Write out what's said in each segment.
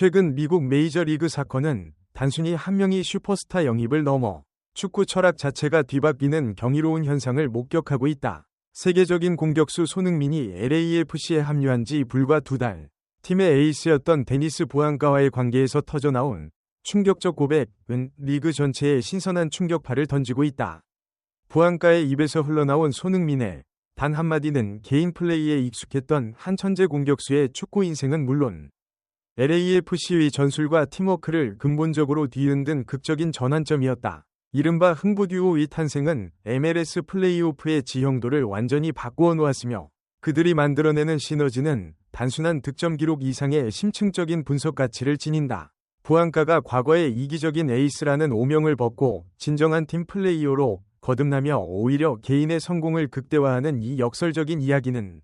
최근 미국 메이저리그 사건은 단순히 한 명이 슈퍼스타 영입을 넘어 축구 철학 자체가 뒤바뀌는 경이로운 현상을 목격하고 있다. 세계적인 공격수 손흥민이 LAFC에 합류한 지 불과 두 달. 팀의 에이스였던 데니스 보안가와의 관계에서 터져나온 충격적 고백은 리그 전체에 신선한 충격파를 던지고 있다. 보안가의 입에서 흘러나온 손흥민의 단 한마디는 개인 플레이에 익숙했던 한 천재 공격수의 축구 인생은 물론 LAFC의 전술과 팀워크를 근본적으로 뒤흔든 극적인 전환점이었다. 이른바 흥부듀오의 탄생은 MLS 플레이오프의 지형도를 완전히 바꾸어 놓았으며 그들이 만들어내는 시너지는 단순한 득점 기록 이상의 심층적인 분석 가치를 지닌다. 부안가가 과거의 이기적인 에이스라는 오명을 벗고 진정한 팀 플레이어로 거듭나며 오히려 개인의 성공을 극대화하는 이 역설적인 이야기는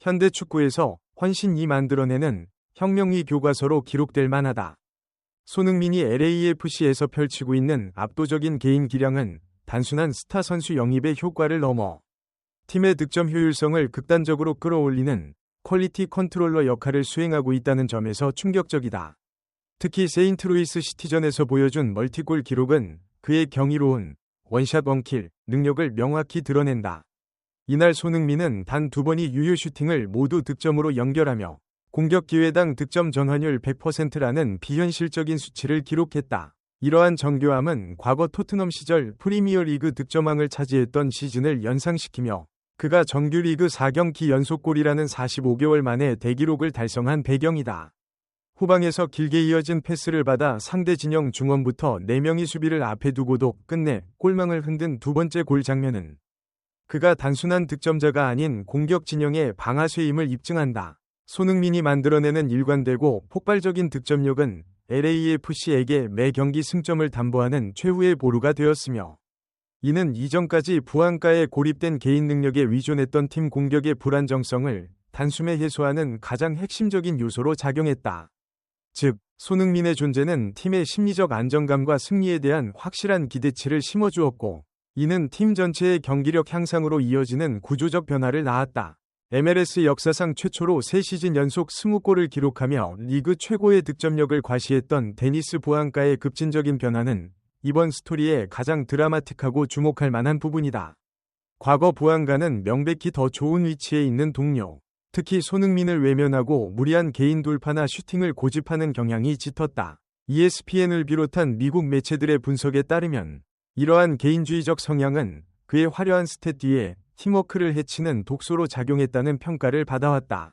현대 축구에서 헌신이 만들어내는 혁명의 교과서로 기록될 만하다. 손흥민이 LAFC에서 펼치고 있는 압도적인 개인 기량은 단순한 스타 선수 영입의 효과를 넘어 팀의 득점 효율성을 극단적으로 끌어올리는 퀄리티 컨트롤러 역할을 수행하고 있다는 점에서 충격적이다. 특히 세인트루이스 시티전에서 보여준 멀티골 기록은 그의 경이로운 원샷 원킬 능력을 명확히 드러낸다. 이날 손흥민은 단 두 번의 유효 슈팅을 모두 득점으로 연결하며 공격 기회당 득점 전환율 100%라는 비현실적인 수치를 기록했다. 이러한 정교함은 과거 토트넘 시절 프리미어리그 득점왕을 차지했던 시즌을 연상시키며 그가 정규리그 4경기 연속골이라는 45개월 만에 대기록을 달성한 배경이다. 후방에서 길게 이어진 패스를 받아 상대 진영 중원부터 4명의 수비를 앞에 두고도 끝내 골망을 흔든 두 번째 골 장면은 그가 단순한 득점자가 아닌 공격 진영의 방아쇠임을 입증한다. 손흥민이 만들어내는 일관되고 폭발적인 득점력은 LAFC에게 매 경기 승점을 담보하는 최후의 보루가 되었으며 이는 이전까지 부안가에 고립된 개인 능력에 위존했던 팀 공격의 불안정성을 단숨에 해소하는 가장 핵심적인 요소로 작용했다. 즉, 손흥민의 존재는 팀의 심리적 안정감과 승리에 대한 확실한 기대치를 심어주었고, 이는 팀 전체의 경기력 향상으로 이어지는 구조적 변화를 낳았다. MLS 역사상 최초로 3시즌 연속 20골을 기록하며 리그 최고의 득점력을 과시했던 데니스 보안가의 급진적인 변화는 이번 스토리의 가장 드라마틱하고 주목할 만한 부분이다. 과거 보안가는 명백히 더 좋은 위치에 있는 동료, 특히 손흥민을 외면하고 무리한 개인 돌파나 슈팅을 고집하는 경향이 짙었다. ESPN을 비롯한 미국 매체들의 분석에 따르면 이러한 개인주의적 성향은 그의 화려한 스탯 뒤에 팀워크를 해치는 독소로 작용했다는 평가를 받아왔다.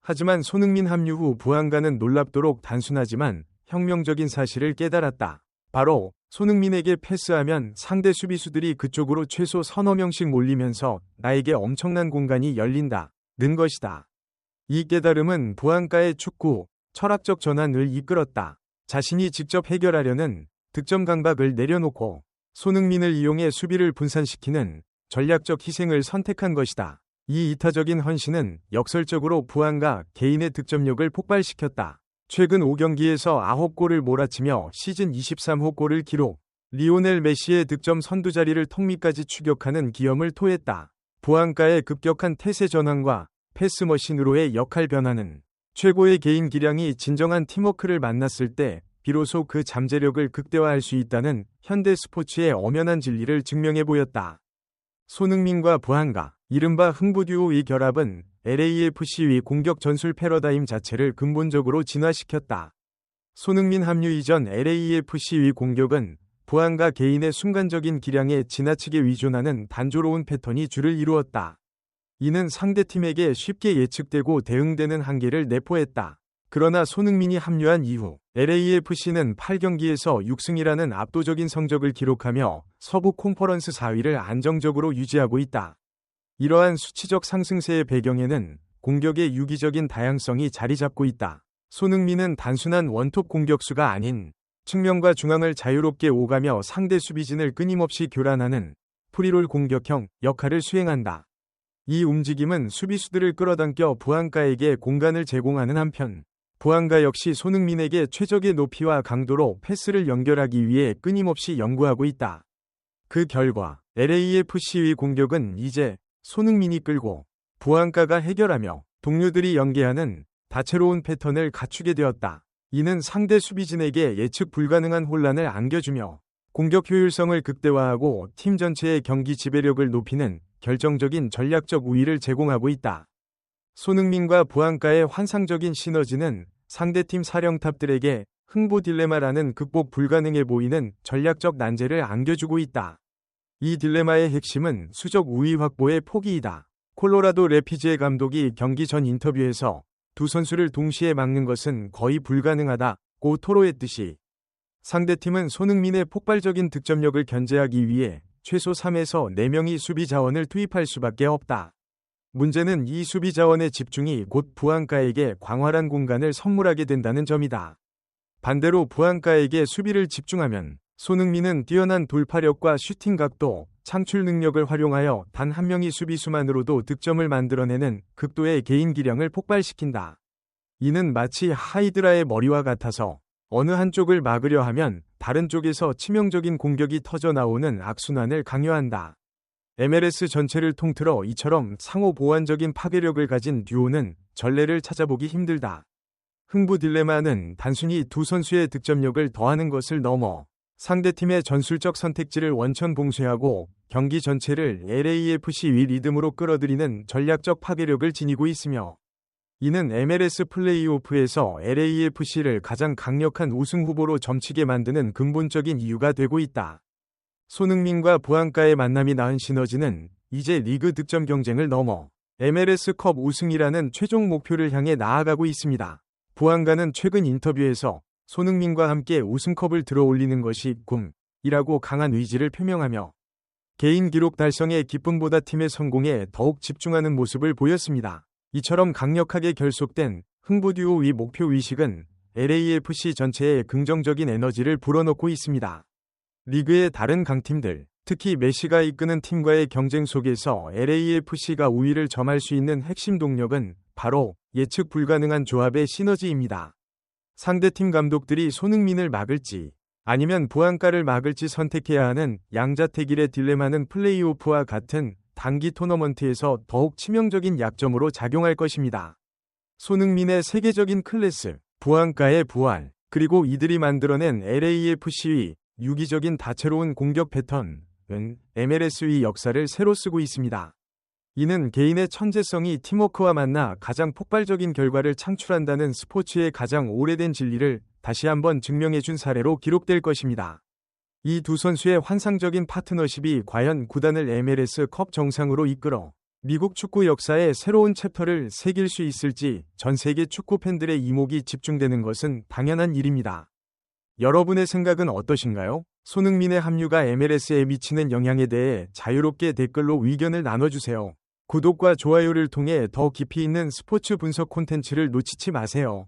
하지만 손흥민 합류 후 부안가는 놀랍도록 단순하지만 혁명적인 사실을 깨달았다. 바로 손흥민에게 패스하면 상대 수비수들이 그쪽으로 최소 서너 명씩 몰리면서 나에게 엄청난 공간이 열린다. 는 것이다. 이 깨달음은 부안가의 축구, 철학적 전환을 이끌었다. 자신이 직접 해결하려는 득점 강박을 내려놓고 손흥민을 이용해 수비를 분산시키는 전략적 희생을 선택한 것이다. 이 이타적인 헌신은 역설적으로 부안과 개인의 득점력을 폭발시켰다. 최근 5경기에서 9골을 몰아치며 시즌 23호 골을 기록, 리오넬 메시의 득점 선두 자리를 턱밑까지 추격하는 기염을 토했다. 부안가의 급격한 태세 전환과 패스 머신으로의 역할 변화는 최고의 개인 기량이 진정한 팀워크를 만났을 때 비로소 그 잠재력을 극대화할 수 있다는 현대 스포츠의 엄연한 진리를 증명해 보였다. 손흥민과 부한가, 이른바 흥부듀오의 결합은 LAFC의 공격 전술 패러다임 자체를 근본적으로 진화시켰다. 손흥민 합류 이전 LAFC의 공격은 부한가 개인의 순간적인 기량에 지나치게 위존하는 단조로운 패턴이 주를 이루었다. 이는 상대팀에게 쉽게 예측되고 대응되는 한계를 내포했다. 그러나 손흥민이 합류한 이후 LAFC는 8경기에서 6승이라는 압도적인 성적을 기록하며 서부 콘퍼런스 4위를 안정적으로 유지하고 있다. 이러한 수치적 상승세의 배경에는 공격의 유기적인 다양성이 자리 잡고 있다. 손흥민은 단순한 원톱 공격수가 아닌 측면과 중앙을 자유롭게 오가며 상대 수비진을 끊임없이 교란하는 프리롤 공격형 역할을 수행한다. 이 움직임은 수비수들을 끌어당겨 부안가에게 공간을 제공하는 한편 부안가 역시 손흥민에게 최적의 높이와 강도로 패스를 연결하기 위해 끊임없이 연구하고 있다. 그 결과 LAFC의 공격은 이제 손흥민이 끌고 부안가가 해결하며 동료들이 연계하는 다채로운 패턴을 갖추게 되었다. 이는 상대 수비진에게 예측 불가능한 혼란을 안겨주며 공격 효율성을 극대화하고 팀 전체의 경기 지배력을 높이는 결정적인 전략적 우위를 제공하고 있다. 손흥민과 부안가의 환상적인 시너지는 상대팀 사령탑들에게 흥보 딜레마라는 극복 불가능해 보이는 전략적 난제를 안겨주고 있다. 이 딜레마의 핵심은 수적 우위 확보의 포기이다. 콜로라도 레피즈의 감독이 경기 전 인터뷰에서 두 선수를 동시에 막는 것은 거의 불가능하다고 토로했듯이 상대팀은 손흥민의 폭발적인 득점력을 견제하기 위해 최소 3에서 4명이 수비 자원을 투입할 수밖에 없다. 문제는 이 수비 자원의 집중이 곧 부안가에게 광활한 공간을 선물하게 된다는 점이다. 반대로 부안가에게 수비를 집중하면 손흥민은 뛰어난 돌파력과 슈팅 각도, 창출 능력을 활용하여 단 한 명의 수비수만으로도 득점을 만들어내는 극도의 개인 기량을 폭발시킨다. 이는 마치 하이드라의 머리와 같아서 어느 한쪽을 막으려 하면 다른 쪽에서 치명적인 공격이 터져 나오는 악순환을 강요한다. MLS 전체를 통틀어 이처럼 상호 보완적인 파괴력을 가진 듀오는 전례를 찾아보기 힘들다. 흥부 딜레마는 단순히 두 선수의 득점력을 더하는 것을 넘어 상대팀의 전술적 선택지를 원천 봉쇄하고 경기 전체를 LAFC 위 리듬으로 끌어들이는 전략적 파괴력을 지니고 있으며 이는 MLS 플레이오프에서 LAFC를 가장 강력한 우승 후보로 점치게 만드는 근본적인 이유가 되고 있다. 손흥민과 부안가의 만남이 낳은 시너지는 이제 리그 득점 경쟁을 넘어 MLS컵 우승이라는 최종 목표를 향해 나아가고 있습니다. 부안가는 최근 인터뷰에서 손흥민과 함께 우승컵을 들어 올리는 것이 꿈이라고 강한 의지를 표명하며 개인 기록 달성의 기쁨보다 팀의 성공에 더욱 집중하는 모습을 보였습니다. 이처럼 강력하게 결속된 흥부 듀오 위 목표 의식은 LAFC 전체에 긍정적인 에너지를 불어넣고 있습니다. 리그의 다른 강팀들, 특히 메시가 이끄는 팀과의 경쟁 속에서 LAFC가 우위를 점할 수 있는 핵심 동력은 바로 예측 불가능한 조합의 시너지입니다. 상대팀 감독들이 손흥민을 막을지 아니면 부안가를 막을지 선택해야 하는 양자택일의 딜레마는 플레이오프와 같은 단기 토너먼트에서 더욱 치명적인 약점으로 작용할 것입니다. 손흥민의 세계적인 클래스, 부안가의 부활, 그리고 이들이 만들어낸 LAFC의 유기적인 다채로운 공격 패턴은 MLS의 역사를 새로 쓰고 있습니다. 이는 개인의 천재성이 팀워크와 만나 가장 폭발적인 결과를 창출한다는 스포츠의 가장 오래된 진리를 다시 한번 증명해 준 사례로 기록될 것입니다. 이 두 선수의 환상적인 파트너십이 과연 구단을 MLS 컵 정상으로 이끌어 미국 축구 역사의 새로운 챕터를 새길 수 있을지 전 세계 축구 팬들의 이목이 집중되는 것은 당연한 일입니다. 여러분의 생각은 어떠신가요? 손흥민의 합류가 MLS에 미치는 영향에 대해 자유롭게 댓글로 의견을 나눠주세요. 구독과 좋아요를 통해 더 깊이 있는 스포츠 분석 콘텐츠를 놓치지 마세요.